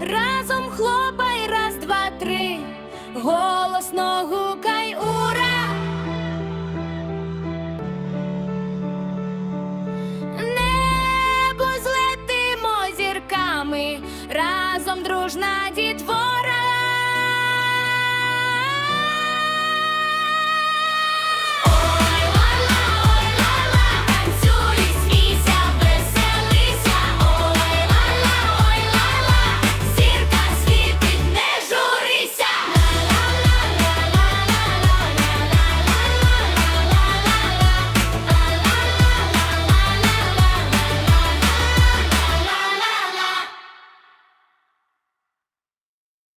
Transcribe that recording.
разом хлопай, раз, два, три, голосно гукай ура, небо злетимо зірками, разом дружна діла.